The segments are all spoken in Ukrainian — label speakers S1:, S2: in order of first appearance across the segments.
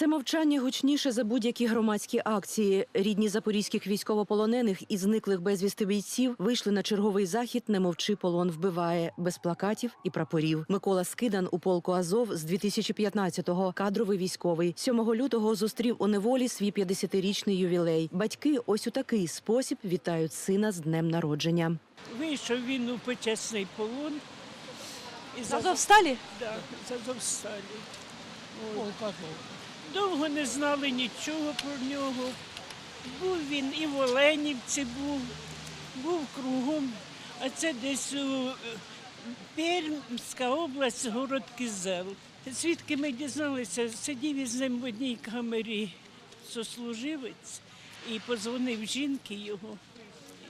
S1: Це мовчання гучніше за будь-які громадські акції. Рідні запорізьких військовополонених і зниклих безвісти бійців вийшли на черговий захід «Не мовчи, полон вбиває» без плакатів і прапорів. Микола Скидан у полку Азов з 2015-го кадровий військовий. 7 лютого зустрів у неволі свій 50-річний ювілей. Батьки ось у такий спосіб вітають сина з днем народження.
S2: Вийшов він у почесний полон. І
S3: Азовсталі?
S2: Да, з Азовсталі. От. Довго не знали нічого про нього. Був він і в Оленівці був, був кругом, а це десь у Пермська область, город Кізел. Звідки ми дізналися, сидів із ним в одній камері сослуживець і позвонив жінки його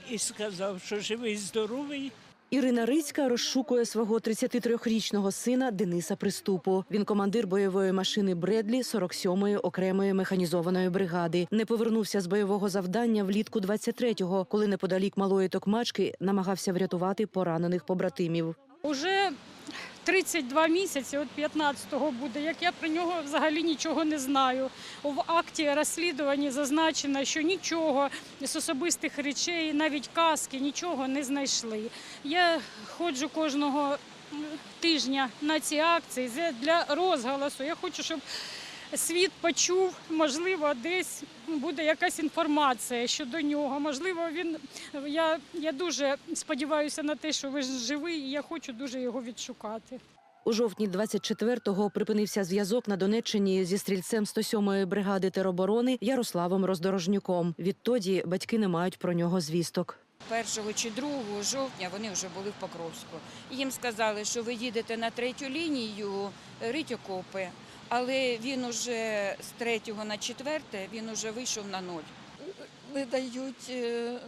S2: і сказав, що живий, здоровий.
S1: Ірина Рицька розшукує свого 33-річного сина Дениса Приступу. Він командир бойової машини Бредлі 47-ї окремої механізованої бригади. Не повернувся з бойового завдання влітку 23-го, коли неподалік малої токмачки намагався врятувати поранених побратимів.
S3: Уже 32 місяці, от 15-го буде, як я про нього взагалі нічого не знаю. В акті розслідування зазначено, що нічого з особистих речей, навіть каски, нічого не знайшли. Я ходжу кожного тижня на ці акції для розголосу. Я хочу, щоб світ почув, можливо, десь буде якась інформація щодо нього. Можливо, він я, я дуже сподіваюся на те, що ви живий, і я хочу дуже його відшукати.
S1: У жовтні 24-го припинився зв'язок на Донеччині зі стрільцем 107-ї бригади тероборони Ярославом Роздорожнюком. Відтоді батьки не мають про нього звісток.
S4: 1 чи 2 жовтня вони вже були в Покровську. Їм сказали, що ви їдете на третю лінію рить окопи, але він уже з 3 на 4 він уже вийшов на ноль.
S5: не дають е,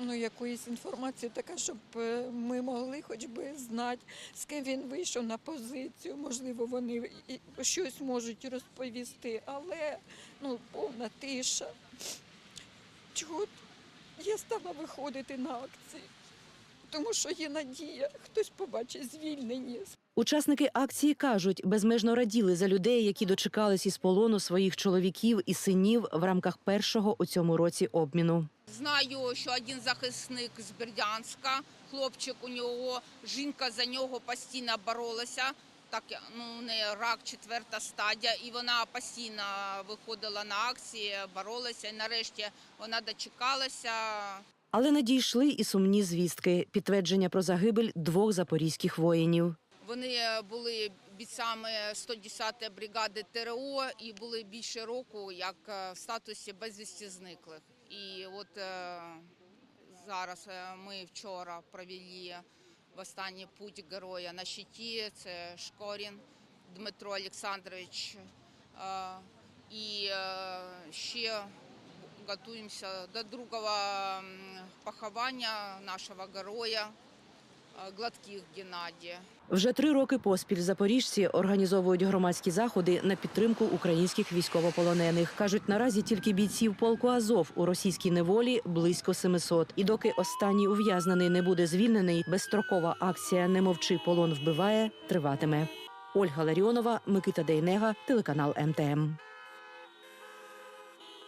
S5: ну, якоїсь інформації, така, щоб е, ми могли хоч би знати, з ким він вийшов на позицію. Можливо, вони щось можуть розповісти, але ну, повна тиша. Чого я стала виходити на акції? Тому що є надія, хтось побачить звільнення.
S1: Учасники акції кажуть, безмежно раділи за людей, які дочекались із полону своїх чоловіків і синів в рамках першого у цьому році обміну.
S6: Знаю, що один захисник з Бердянська, хлопчик у нього, жінка за нього постійно боролася. Так, ну, у неї рак четверта стадія, і вона постійно виходила на акції, боролася. І нарешті вона дочекалася.
S1: Але надійшли і сумні звістки підтвердження про загибель двох запорізьких воїнів.
S6: Вони були бійцями 110-ї бригади ТРО і були більше року як е, в статусі безвісті зниклих. І от е, зараз е, ми вчора провели в останній путь героя на щиті. Це Шкорін Дмитро Олександрович. І ще готуємося до другого поховання нашого героя Гладких Геннадія.
S1: Вже три роки поспіль запоріжці організовують громадські заходи на підтримку українських військовополонених. кажуть, наразі тільки бійців полку Азов у російській неволі близько 700. І доки останній ув'язнений не буде звільнений, безстрокова акція Не мовчи, полон вбиває триватиме. Ольга Ларіонова, Микита Дейнега, телеканал МТМ.